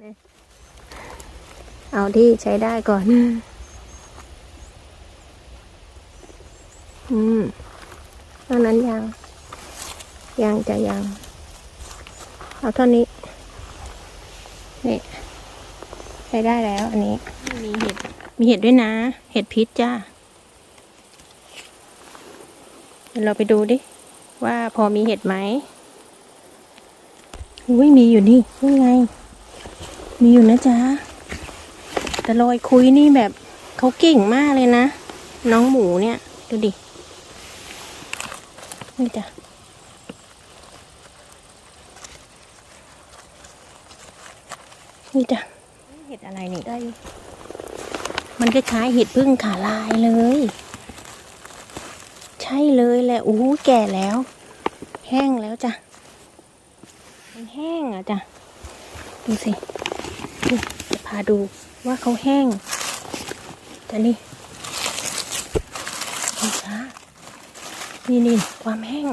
เนี่ยเอาที่ใช้ได้ก่อน อืมเท่านั้นยัง ยังจะยัง เอาเท่านี้ นี่ ใช้ได้แล้ว อันนี้ มีเห็ด มีเห็ดด้วยนะ เห็ดพิษจ้าเดี๋ยวเราไปดูดิ ว่าพอมีเห็ดไหม อุ้ยมีอยู่นี่นี่ไง มีอยู่นะจ๊ะ แต่ลอยคุยนี่แบบเขาเก่งมากเลยนะ น้องหมูเนี่ย ดูดิ นี่จ้ะนี่จ้ะเห็ดอะไรนี่ได้ มันคล้ายๆเห็ดพึ่งขาลายเลย ใช่เลยแหละอู้หูแก่แล้ว แห้งแล้วจ้ะ มันแห้งอะจ้ะ ดูสิ นี่จะพาดูว่าเขาแห้งแต่นี่นี่จ้านี่นี่ความแห้ง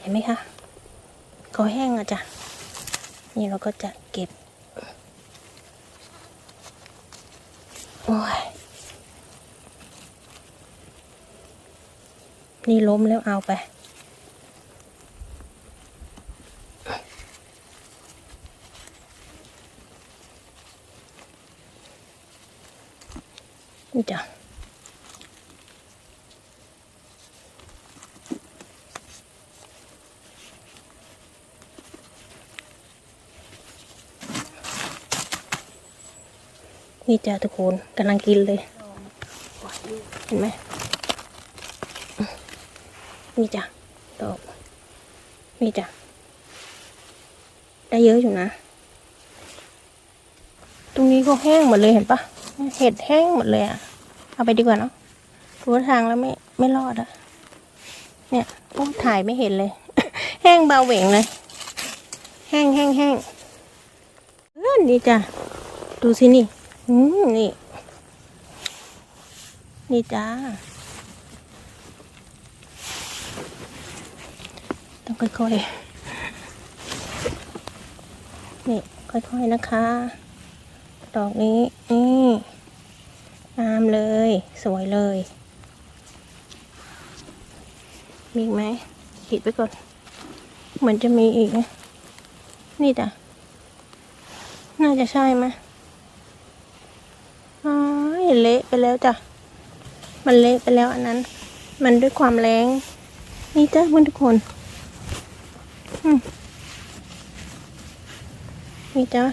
เห็นไหมคะเขาแห้งอะจ้ะนี่เราก็จะเก็บ โอ้ย นี่ล้มแล้วเอาไป นี่จ้ะนี่จ้ะทุกคนกำลังกินเลย เห็นไหมนี่จ้ะดอกนี่จ้ะได้เยอะอยู่นะ ตรงนี้ก็แห้งหมดเลยเห็นปะ เห็ดแห้งหมดเลยอะเอาไปดีกว่าเนาะดูทางแล้วไม่ไม่รอดอะเนี่ยโอ้ถ่ายไม่เห็นเลย แห้งเบาเหวงเลย แห้งแห้งแห้งเออนี่จ้ะดูสินี่ อืมนี่ นี่จ้าต้องค่อยๆ นี่ ค่อยๆนะคะ ดอกนี้นี่งามเลย สวยเลย มีอีกไหมขีดไปก่อน เหมือนจะมีอีกนะนี่จ้ะน่าจะใช่ไหมอ้ายเละไปแล้วจ้ะ มันเละไปแล้วอันนั้น มันด้วยความแรง นี่จ้ะเพื่อนทุกคนนี่จ้ะ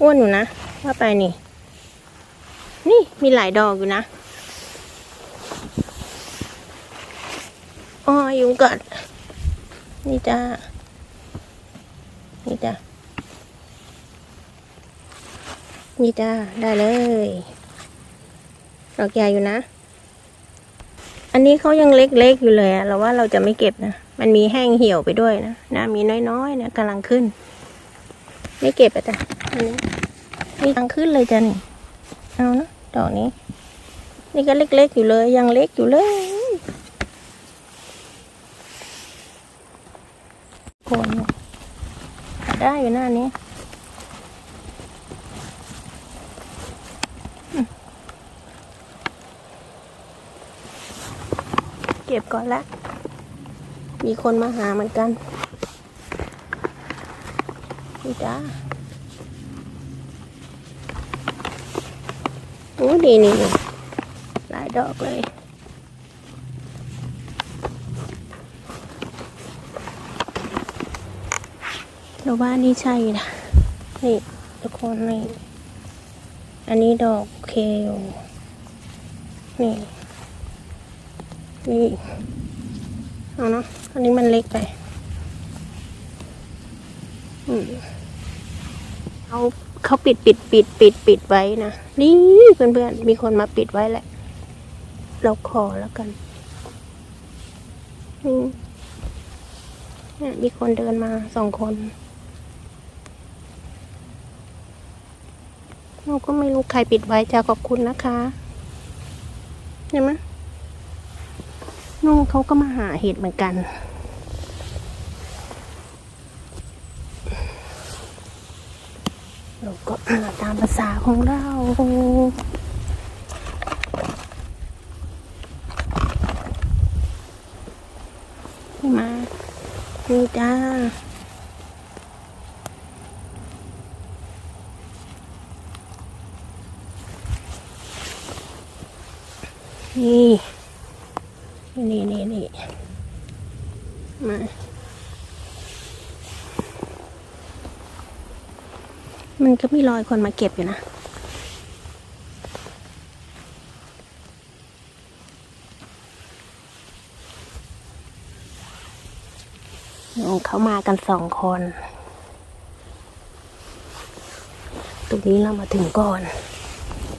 อ้วนอยู่นะ ว่าไปนี่ นี่มีหลายดอกอยู่นะอ๋อยุงกัดนี่จ้า นี่จ้า นี่จ้า ได้เลย ดอกใหญ่อยู่นะ อันนี้เขายังเล็กๆอยู่เลยอะเราว่าเราจะไม่เก็บนะ มันมีแห้งเหี่ยวไปด้วยนะนะมีน้อยๆนะกำลังขึ้น ไม่เก็บอะจ้ะอันนี้ นี่กำลังขึ้นเลยจ้ะนี่เอานะดอกนี้ นี่ก็เล็กๆอยู่เลย ยังเล็กอยู่เลยคนได้อยู่หน้านี้เก็บก่อนละ มีคนมาหาเหมือนกันนี่จ้า โอ้ดีนี่หลายดอกเลยเราว่านี่ใช่นะนี่ทุกคนนี่อันนี้ดอกเคลนี่นี่เอาเนาะอันนี้มันเล็กไป อืมเขา เขาปิดปิดปิดปิดปิดไว้นะ นี่เพื่อนๆ มีคนมาปิดไว้แหละ เราขอแล้วกันอืมเนี่ยมีคนเดินมาสองคนเราก็ไม่รู้ใครปิดไว้จะขอบคุณนะคะเห็นไหมนู่นเขาก็มาหาเห็ดเหมือนกัน เราก็มาตามภาษาของเรามานี่จ้านี่ นี่นี่นี่มา มันก็มีรอยคนมาเก็บอยู่นะเขามากันสองคน ตรงนี้เรามาถึงก่อน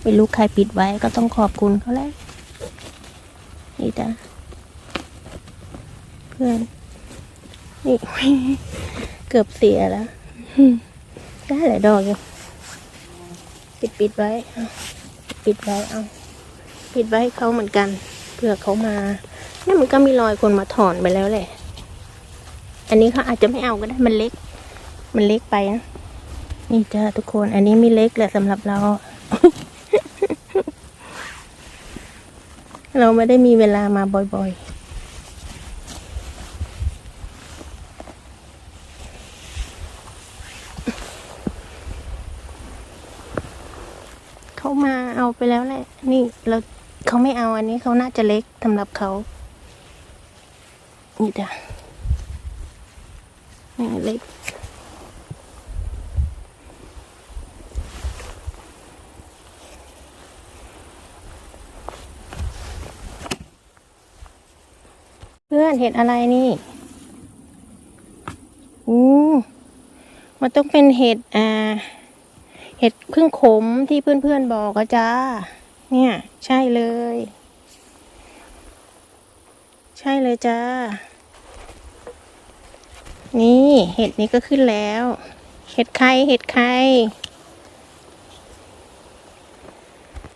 ไม่รู้ใครปิดไว้ก็ต้องขอบคุณเขาแล้ว นี่จ้ะเพื่อน นี่ เกือบเสียแล้ว ได้หลายดอกอยู่ปิดปิดไว้ ปิดไว้เอา ปิดไว้ให้เขาเหมือนกันเผื่อเขามาเนี่ยมันก็มีรอยคนมาถอนไปแล้วแหละ อันนี้เขาอาจจะไม่เอาก็ได้มันเล็ก มันเล็กไปนะนี่จ้าทุกคน อันนี้ไม่เล็กแหละสำหรับเรา เราไม่ได้มีเวลามาบ่อยๆ เขามาเอา ไปแล้วแหละ นี่เราเขาไม่เอาอันนี้เขาน่าจะเล็กสำหรับเขา นี่จ้ะนี่เล็ก เพื่อนเห็ดอะไรนี่อืมมันต้องเป็นเห็ดอ่า เห็ดพึ่งขมที่เพื่อนๆบอกอะจ้า เนี่ย ใช่เลย ใช่เลยจ้า นี่เห็ดนี้ก็ขึ้นแล้ว เห็ดไข่เห็ดไข่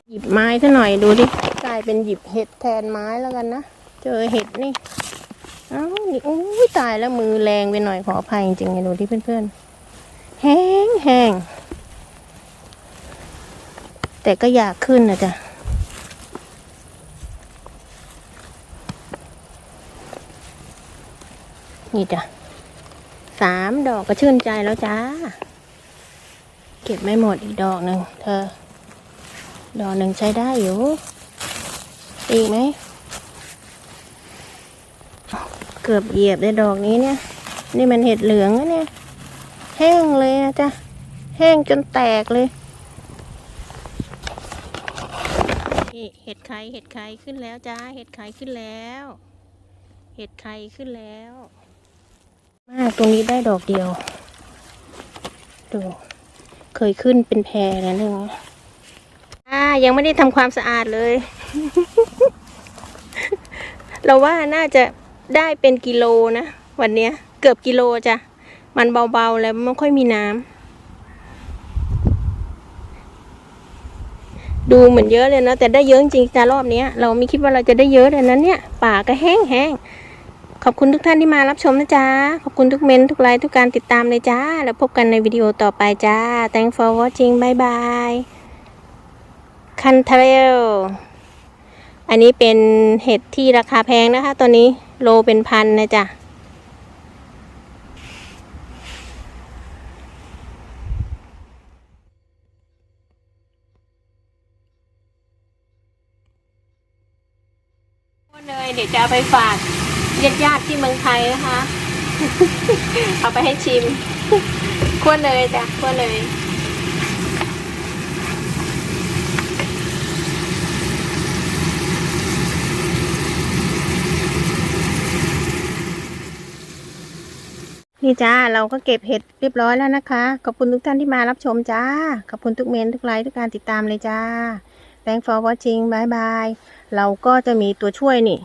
หยิบไม้ซะหน่อยดูดิกลายเป็นหยิบเห็ดแทนไม้แล้วกันนะ เจอเห็ดนี่เอ้านี่โอ้ยตายแล้วมือแรงไปหน่อยขออภัยจริงๆไงดูที่เพื่อนๆแห้งแห้ง แต่ก็อยากขึ้นนะจ๊ะนี่จ้ะสามดอกก็ชื่นใจแล้วจ้า เก็บไม่หมดอีกดอกหนึ่งเธอ ดอกหนึ่งใช้ได้อยู่ อีกไหม เกือบเหยียบได้ดอกนี้เนี่ย นี่มันเห็ดเหลืองนะเนี่ย แห้งเลยนะจ๊ะ แห้งจนแตกเลย นี่เห็ดไข่เห็ดไข่ขึ้นแล้วจ้า เห็ดไข่ขึ้นแล้ว เห็ดไข่ขึ้นแล้ว มากตรงนี้ได้ดอกเดียว ดู เคยขึ้นเป็นแพรแล้วนึงอ่า ยังไม่ได้ทำความสะอาดเลย เราว่าน่าจะได้เป็นกิโลนะ วันเนี้ย เกือบกิโลจ้ะ มันเบาๆแล้วไม่ค่อยมีน้ำ ดูเหมือนเยอะเลยนะ แต่ได้เยอะจริงๆจ้ารอบนี้เราไม่คิดว่าเราจะได้เยอะเลยนั้นเนี่ย ป่าก็แห้งแห้งๆขอบคุณทุกท่านที่มารับชมนะจ๊ะ ขอบคุณทุกเมนทุกไลค์ทุกการติดตามเลยจ้า แล้วพบกันในวิดีโอต่อไปจ้า thank for watching bye bye คันเทรลอันนี้เป็นเห็ดที่ราคาแพงนะคะตัวนี้โลเป็นพันนะจ๊ะ เลยเดี๋ยวจะเอาไปฝากญาติญาติที่เมืองไทยนะคะ เอาไปให้ชิมขั้วเนยจ้ะขั้วเนยนี่จ้าเราก็เก็บเห็ดเรียบร้อยแล้วนะคะ ขอบคุณทุกท่านที่มารับชมจ้า ขอบคุณทุกเมนทุกไลค์ทุกการติดตามเลยจ้า thank for watching bye bye เราก็จะมีตัวช่วยนี่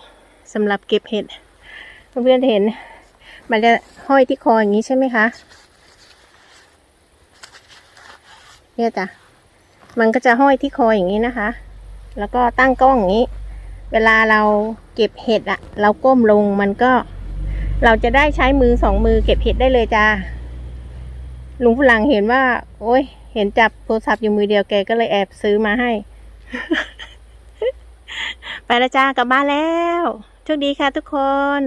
สำหรับเก็บเห็ดเพื่อนเห็น มันจะห้อยที่คออย่างนี้ใช่ไหมคะเนี่ยจ้ะมันก็จะห้อยที่คออย่างนี้นะคะ แล้วก็ตั้งกล้องอย่างนี้ เวลาเราเก็บเห็ดอะเราก้มลงมันก็ เราจะได้ใช้มือสองมือเก็บเห็ดได้เลยจ้าลุงฝรั่งเห็นว่า โอ้ย เห็นจับโทรศัพท์อยู่มือเดียวแกก็เลยแอบซื้อมาให้ ไปและจ้ากลับบ้านแล้วโชคดีค่ะทุกคน